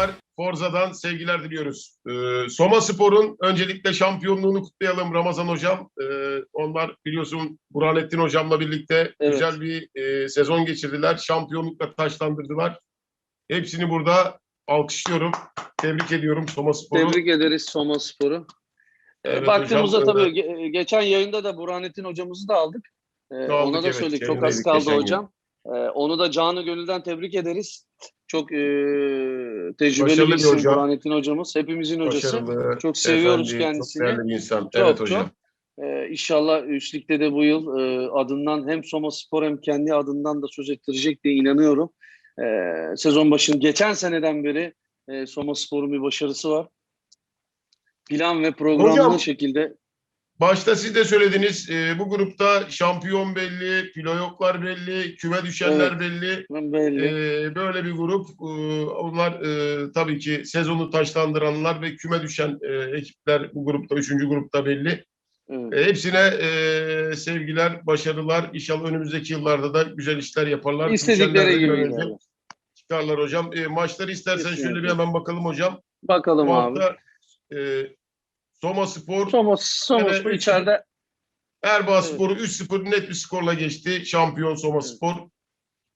Merhabalar. Forza'dan sevgiler diliyoruz. Ee, Soma Spor'un öncelikle şampiyonluğunu kutlayalım Ramazan Hocam. Ee, onlar biliyorsun Burhanettin Hocam'la birlikte Evet. güzel bir e, sezon geçirdiler. Şampiyonlukla taşlandırdılar. Hepsini burada alkışlıyorum. Tebrik ediyorum Soma Spor'u. Tebrik ederiz Soma Spor'u. Ee, Evet Baktığımızda hocam, tabii ge- geçen yayında da Burhanettin hocamızı da aldık. Ee, Aldık, ona da evet, söyledik. Çok az kaldı gün. hocam. Ee, onu da canı gönülden tebrik ederiz. Çok e, tecrübeli Başarılı bir isim. Burhanettin hocamız. Hepimizin hocası. Başarılı, Çok seviyoruz efendi, kendisini. Çok değerli bir insan. Çok, evet çok. hocam. Ee, inşallah ligde de bu yıl e, adından hem Soma Spor hem kendi adından da söz ettirecek diye inanıyorum. Ee, sezon başının geçen seneden beri e, Soma Spor'un bir başarısı var. Plan ve programlı Hocam, şekilde Başta siz de söylediniz. e, bu grupta şampiyon belli, playofflar belli, küme düşenler belli. belli. Ee, böyle bir grup. Ee, onlar e, tabii ki sezonu taşlandıranlar ve küme düşen e, ekipler bu grupta, üçüncü grupta belli. Evet. E, hepsine e, sevgiler, başarılar. İnşallah önümüzdeki yıllarda da güzel işler yaparlar. İstedikleri gibi. Çıkarlar hocam. E, maçları istersen şöyle Kesinlikle. bir hemen bakalım hocam. Bakalım Bu abi. hafta e, Soma Spor, Soma, Soma Evet, Spor içeride Erbaa Evet. Spor'u 3-0 net bir skorla geçti. Şampiyon Soma Evet. Spor.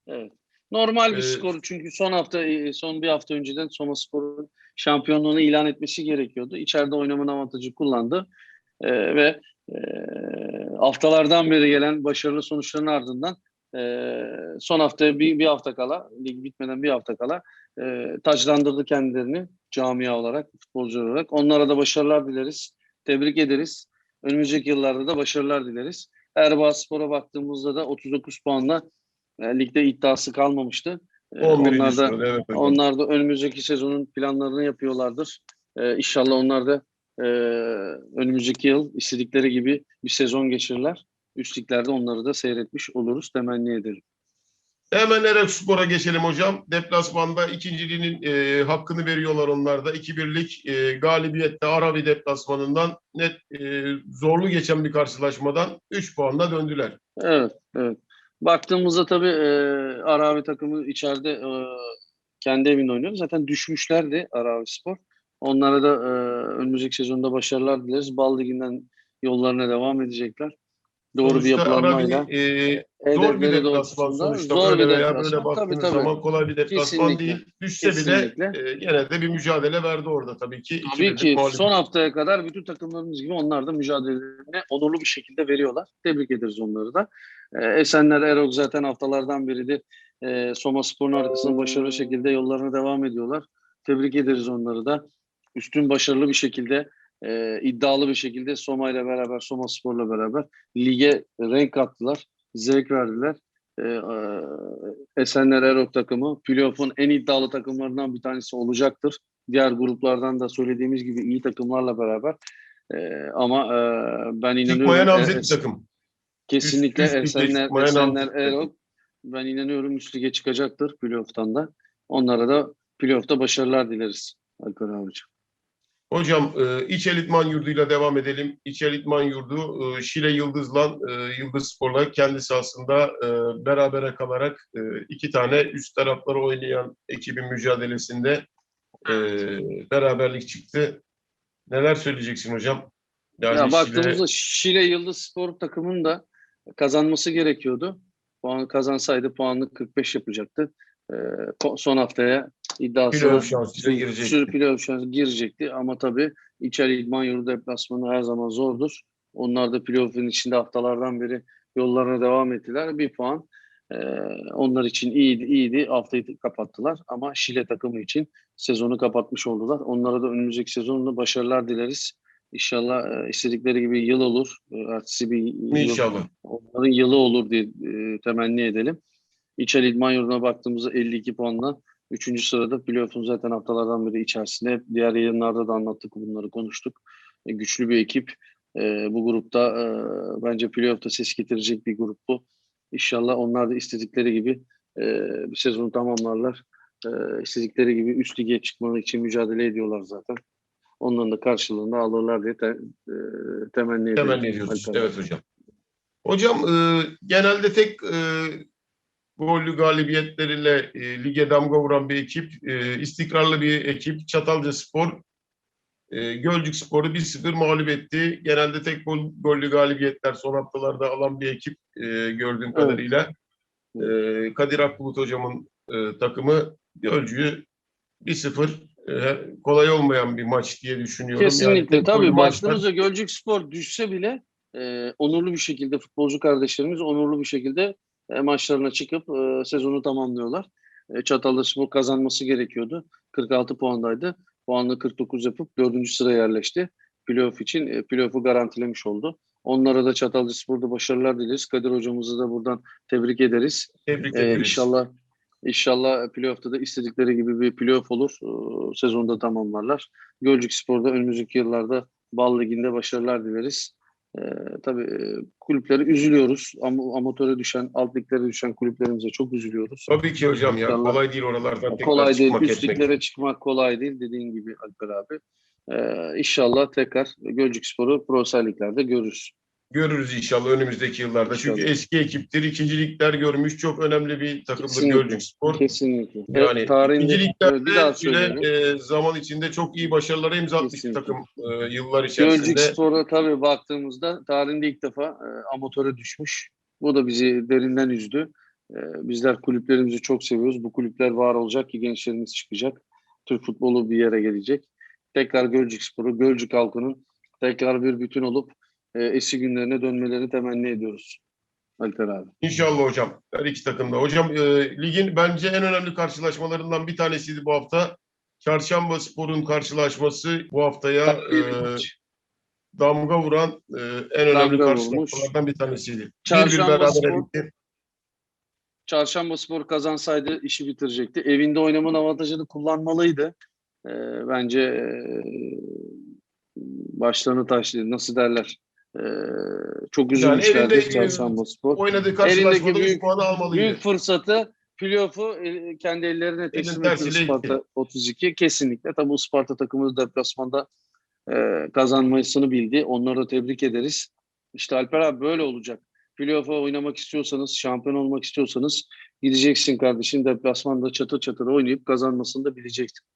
evet. normal bir Ee, skor çünkü son hafta son bir hafta önceden Soma Spor'un şampiyonluğunu ilan etmesi gerekiyordu. İçeride oynamanın avantajı kullandı. Ee, ve e, haftalardan beri gelen başarılı sonuçların ardından e, son hafta bir, bir hafta kala lig bitmeden bir hafta kala e, taclandırdı kendilerini camia olarak futbolcu olarak. Onlara da başarılar dileriz. Tebrik ederiz. Önümüzdeki yıllarda da başarılar dileriz. Erbaa Spor'a baktığımızda da 39 puanla e, ligde iddiası kalmamıştı. E, 11. onlar da evet onlar da önümüzdeki sezonun planlarını yapıyorlardır. Ee, inşallah onlar da e, önümüzdeki yıl istedikleri gibi bir sezon geçirirler. Üst liglerde onları da seyretmiş oluruz temenni ederim. Hemen Erek Spor'a geçelim hocam. Deplasmanda ikinciliğinin e, hakkını veriyorlar onlar da. 2-1'lik e, galibiyette Arabi deplasmanından net e, zorlu geçen bir karşılaşmadan 3 puanla döndüler. Evet, evet. Baktığımızda tabii e, Arabi takımı içeride e, kendi evinde oynuyor. Zaten düşmüşlerdi Arabi Spor. Onlara da e, önümüzdeki sezonda başarılar dileriz. Bal Ligi'nden yollarına devam edecekler. Doğru bir Sonuçta yapılanmayla. Arabi, e, zor bir deplasman sonuçta. zor böyle bir veya böyle Tabii, baktığınız tabii. zaman kolay bir deplasman değil. Düşse Kesinlikle. bile e, gene de bir mücadele verdi orada tabii ki. Tabii 2-1'lik ki son haftaya kadar bütün takımlarımız gibi onlar da mücadelelerini onurlu bir şekilde veriyorlar. Tebrik ederiz onları da. Ee, Esenler Erok zaten haftalardan beridir e, Soma Spor'un arkasında başarılı şekilde yollarına devam ediyorlar. Tebrik ederiz onları da. Üstün başarılı bir şekilde e, iddialı bir şekilde Soma ile beraber Soma Spor'la beraber lige renk kattılar. Zevk verdiler. E, e, Esenler Erok takımı playoff'un en iddialı takımlarından bir tanesi olacaktır diğer gruplardan da söylediğimiz gibi iyi takımlarla beraber. Ee, ama e, ben inanıyorum. E, namzet e, bir takım. Kesinlikle Üst- üst Esenler, çıkmaya Esenler. Erol ben inanıyorum üst lige çıkacaktır playoff'tan da. Onlara da playoff'ta başarılar dileriz. Alper abicim. Hocam e, İç Elitman Yurdu'yla devam edelim. İç Elitman Yurdu e, Şile Yıldız'la e, Yıldız Spor'la kendi sahasında e, berabere kalarak e, iki tane üst tarafları oynayan ekibin mücadelesinde e, beraberlik çıktı. Neler söyleyeceksin hocam? Yani ya Şile- baktığımızda Şile Yıldız Spor takımının da kazanması gerekiyordu. Puan kazansaydı puanlı 45 yapacaktı. Son haftaya iddiası Playoff şansıyla girecekti. Sürü playoff şansı girecekti ama tabii içeri idman yolu deplasmanı her zaman zordur. Onlar da playoff'un içinde haftalardan beri yollarına devam ettiler. Bir puan e, onlar için iyiydi, iyiydi. Haftayı kapattılar ama Şile takımı için sezonu kapatmış oldular. Onlara da önümüzdeki sezonda başarılar dileriz. İnşallah e, istedikleri gibi yıl olur. E, ertesi bir yıl İnşallah. onların yılı olur diye e, temenni edelim. İçeri İdman Yurdu'na baktığımızda 52 puanla 3. sırada playoff'un zaten haftalardan beri içerisinde. Diğer yayınlarda da anlattık bunları konuştuk. E, güçlü bir ekip. E, bu grupta e, bence playoff'ta ses getirecek bir grup bu. İnşallah onlar da istedikleri gibi e, bir sezonu tamamlarlar. E, istedikleri gibi üst lige çıkmaları için mücadele ediyorlar zaten. Onların da karşılığında alırlar diye te, e, temenni. Temenni ediyoruz. Evet hocam. Hocam e, genelde tek e, gollü galibiyetleriyle e, lige damga vuran bir ekip, e, istikrarlı bir ekip. Çatalca Spor, e, Gölcük Spor'u 1-0 mağlup etti. Genelde tek gol, gollü galibiyetler son haftalarda alan bir ekip e, gördüğüm kadarıyla. E, Kadir Akbulut hocamın e, takımı Gölcük'ü 1-0 e, kolay olmayan bir maç diye düşünüyorum. Kesinlikle. gollü Tabii baktığımızda Gölcük Spor düşse bile e, onurlu bir şekilde futbolcu kardeşlerimiz onurlu bir şekilde maçlarına çıkıp e, sezonu tamamlıyorlar. E, Çatalca Spor kazanması gerekiyordu. 46 puandaydı. Puanla 49 yapıp 4. sıraya yerleşti. Playoff için e, playoff'u garantilemiş oldu. Onlara da Çatalca Spor'da başarılar dileriz. Kadir hocamızı da buradan tebrik ederiz. Tebrik Ee, ederiz. inşallah inşallah playoff'ta da istedikleri gibi bir playoff olur. Ee, sezonda tamamlarlar. Gölcük Spor'da önümüzdeki yıllarda Bal Ligi'nde başarılar dileriz. Ee, tabii e, kulüpleri üzülüyoruz. Ama amatöre düşen, alt liglere düşen kulüplerimize çok üzülüyoruz. Tabii ki hocam ya. Kolay değil oralardan tekrar kolay değil. çıkmak Üst etmek. liglere çıkmak kolay değil dediğin gibi Alper abi. Ee, inşallah tekrar Gölcük Spor'u Pro Liglerde görürüz. Görürüz inşallah önümüzdeki yıllarda. Çünkü İnşallah. eski ekiptir. ikinci ligler görmüş. Çok önemli bir takımdır. Gölcük Spor. Kesinlikle. Yani Evet, tarihinde ikinci Evet, bir daha liglerde söylüyorum. bile e, zaman içinde çok iyi başarılara imza atmış takım e, yıllar içerisinde. Gölcük Spor'a tabii baktığımızda tarihinde ilk defa e, amatöre düşmüş. Bu da bizi derinden üzdü. E, bizler kulüplerimizi çok seviyoruz. Bu kulüpler var olacak ki gençlerimiz çıkacak. Türk futbolu bir yere gelecek. Tekrar Gölcük Spor'u, Gölcük halkının tekrar bir bütün olup e, eski günlerine dönmelerini temenni ediyoruz. Alper abi. İnşallah hocam. Her iki takımda. Hocam e, ligin bence en önemli karşılaşmalarından bir tanesiydi bu hafta. Çarşamba Spor'un karşılaşması bu haftaya e, damga vuran e, en önemli Damga karşılaşmalardan bir tanesiydi. Çarşamba bir Spor- bitti. Çarşamba Spor kazansaydı işi bitirecekti. Evinde oynamanın avantajını kullanmalıydı. Ee, bence e, başlarını taşlı nasıl derler Ee, çok Yani üzülmüşlerdi elindeki- Çarşamba Spor. Oynadığı karşılaşmada Elindeki 3 büyük- puanı almalıydı. Büyük fırsatı playoff'u e, kendi ellerine teslim etti gitti. 32. Kesinlikle. Tabii bu Isparta takımı deplasmanda e, kazanmasını bildi. Onları da tebrik ederiz. İşte Alper abi böyle olacak. Playoff'a oynamak istiyorsanız, şampiyon olmak istiyorsanız gideceksin kardeşim. Deplasmanda çatır çatır oynayıp kazanmasını da bileceksin.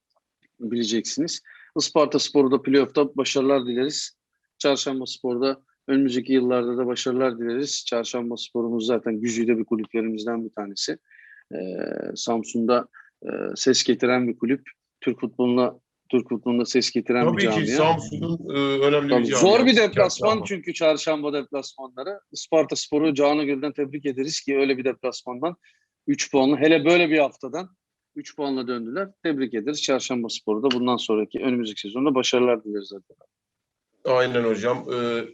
Bileceksiniz. Isparta Spor'u da playoff'ta başarılar dileriz. Çarşamba Spor'da önümüzdeki yıllarda da başarılar dileriz. Çarşamba Spor'umuz zaten güzide bir kulüplerimizden bir tanesi. Ee, Samsun'da e, ses getiren bir kulüp. Türk futboluna Türk futboluna ses getiren bir Tabii camia. ki Samsun'un e, önemli Tabii bir zor bir deplasman Çarşamba. çünkü çarşamba deplasmanları. Isparta Spor'u canı gölden tebrik ederiz ki öyle bir deplasmandan 3 puanla hele böyle bir haftadan 3 puanla döndüler. Tebrik ederiz Çarşamba Spor'u da bundan sonraki önümüzdeki sezonda başarılar dileriz zaten. Aynen hocam. Ee,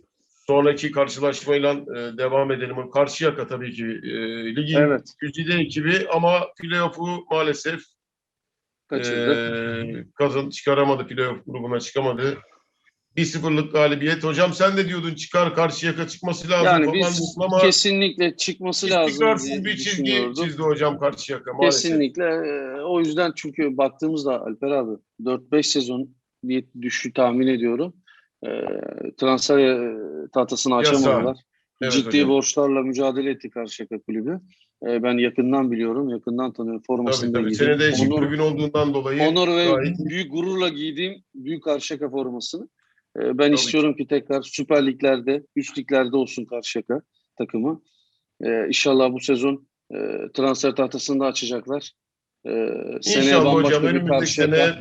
sonraki karşılaşmayla e, devam edelim. Karşıyaka tabii ki e, ligin Evet. güzide ekibi ama playoff'u maalesef Kaçırdı. e, kazan çıkaramadı. Playoff grubuna çıkamadı. 1-0'lık galibiyet. Hocam sen de diyordun çıkar Karşıyaka çıkması lazım yani falan biz ama kesinlikle çıkması lazım diye bir çizgi çizdi hocam Karşıyaka maalesef. Kesinlikle. Ee, O yüzden çünkü baktığımızda Alper abi 4-5 sezon bir düşü tahmin ediyorum. Ee, transfer e, tahtasını açamadılar. Evet Ciddi hocam. borçlarla mücadele etti Karşıyaka kulübü. Ee, ben yakından biliyorum, yakından tanıyorum. Tabii Formasını tabii. giydim. Senin de eski Onur, kulübün olduğundan dolayı onur ve gayet- büyük gururla giydiğim büyük Karşıyaka formasını. Ee, ben Tabii istiyorum ki tekrar Süper Liglerde, üst liglerde olsun Karşıyaka takımı. Ee, inşallah bu sezon e, transfer tahtasını da açacaklar. Ee, seneye İnşallah hocam önümüzdeki sene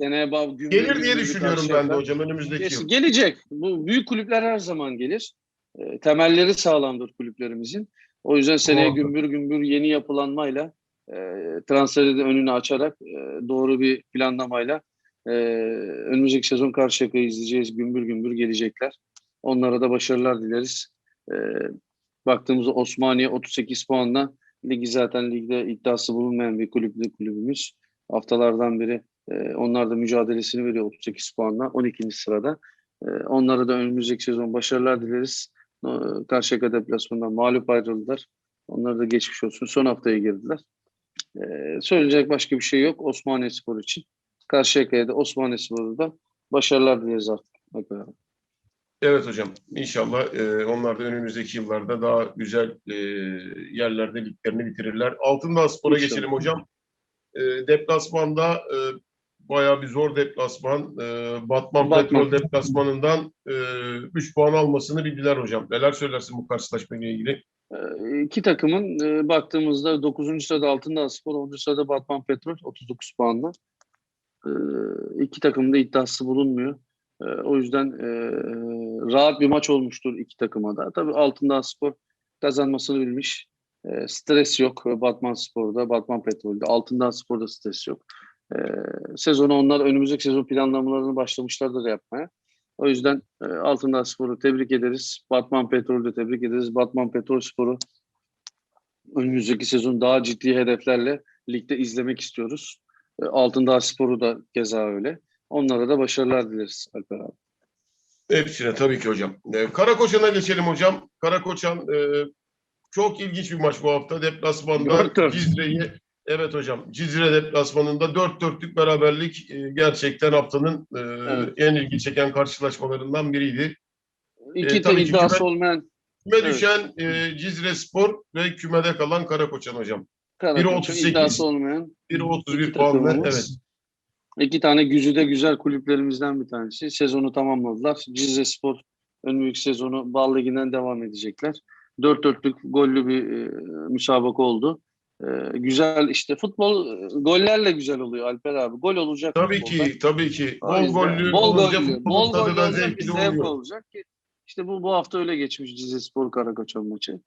seneye bab- gümbür gelir diye düşünüyorum ben de hocam önümüzdeki Kesin yıl. gelecek. Bu büyük kulüpler her zaman gelir. E, temelleri sağlamdır kulüplerimizin. O yüzden seneye gümbür gümbür yeni yapılanmayla e, transferi de önünü açarak e, doğru bir planlamayla e, önümüzdeki sezon Karşıyaka'yı izleyeceğiz. Gümbür gümbür gelecekler. Onlara da başarılar dileriz. E, baktığımızda Osmaniye 38 puanla ligi zaten ligde iddiası bulunmayan bir kulüplü kulübümüz. Haftalardan beri e, onlar da mücadelesini veriyor 38 puanla 12. sırada. E, onlara da önümüzdeki sezon başarılar dileriz. E, Karşıyaka deplasmanından mağlup ayrıldılar. Onlara da geçmiş olsun. Son haftaya girdiler. E, söyleyecek başka bir şey yok Osmaniye Spor için. Karşıyaka'ya da Osmaniye Spor'u da başarılar dileriz artık. Evet hocam. İnşallah e, onlar da önümüzdeki yıllarda daha güzel e, yerlerde liglerini bitirirler. Altındağ Spor'a geçelim hocam. E, deplasmanda e, bayağı bir zor deplasman. E, Batman, Batman. Petrol deplasmanından 3 puan almasını bildiler hocam. Neler söylersin bu karşılaşmayla ilgili? Ee, İki takımın e, baktığımızda 9. sırada Altındağ Spor, 10. sırada Batman Petrol 39 puanla. Ee, İki takımın da iddiası bulunmuyor. Ee, O yüzden e, rahat bir maç olmuştur iki takıma da. Tabii Altındağ Spor kazanmasını bilmiş. Ee, Stres yok Batman Spor'da, Batman Petrol'de. Altındağ Spor'da stres yok. Ee, Sezonu onlar önümüzdeki sezon planlamalarını başlamışlardır yapmaya. O yüzden e, Altındağ Spor'u tebrik ederiz. Batman Petrol'ü de tebrik ederiz. Batman Petrol Spor'u önümüzdeki sezon daha ciddi hedeflerle ligde izlemek istiyoruz. E, Altındağ Spor'u da keza öyle. Onlara da başarılar dileriz Alper abi. Hepsine tabii ki hocam. E, Karakoçan'a geçelim hocam. Karakoçan e, çok ilginç bir maç bu hafta. Deplasmanda. Cizre'yi Evet hocam. Cizre deplasmanında 4 dörtlük beraberlik e, gerçekten haftanın e, Evet. en ilgi çeken karşılaşmalarından biriydi. İki E, de tabii ki iddiası olmayan Küme Evet. düşen Cizre Spor ve kümede kalan Karakoçan hocam. Karakoçan 1.38. iddiası olmayan Biri 31 İki puanla. Evet. iki tane güzide güzel kulüplerimizden bir tanesi. Sezonu tamamladılar. Cizre Spor önümüzdeki sezonu Bal Ligi'nden devam edecekler. Dört dörtlük gollü bir e, müsabaka oldu. E, güzel işte futbol e, gollerle güzel oluyor Alper abi. Gol olacak. Tabii futbolda. ki, tabii ki. Bol gollü bol olunca gollü, bol tadı da zevkli zevk oluyor. olacak ki işte bu bu hafta öyle geçmiş Cizre Spor Karakoçan maçı.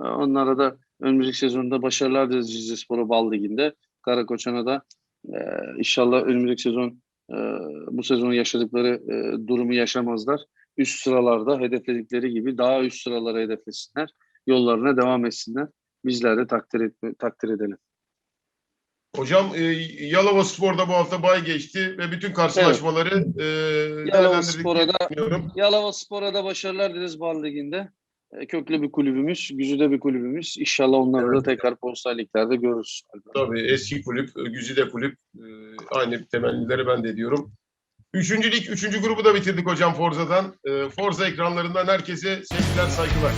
Ee, Onlara da önümüzdeki sezonda başarılar dileriz Cizre Spor'a Bal Ligi'nde. Karakoçan'a da e, inşallah önümüzdeki sezon e, bu sezon yaşadıkları e, durumu yaşamazlar. Üst sıralarda hedefledikleri gibi daha üst sıralara hedeflesinler. Yollarına devam etsinler. Bizler de takdir, etme, takdir edelim. Hocam e, Yalova Spor'da bu hafta bay geçti ve bütün karşılaşmaları e, Yalova Spor'a da. Yalova Spor'a da başarılar dileriz Bal Ligi'nde. E, Köklü bir kulübümüz, güzide bir kulübümüz. İnşallah onları da Evet. tekrar Postal Lig'lerde görürüz. Tabii eski kulüp, e, güzide kulüp. e, aynı temennileri ben de ediyorum. Üçüncü lig, üçüncü grubu da bitirdik hocam Forza'dan. E, Forza ekranlarından herkese sevgiler, saygılar.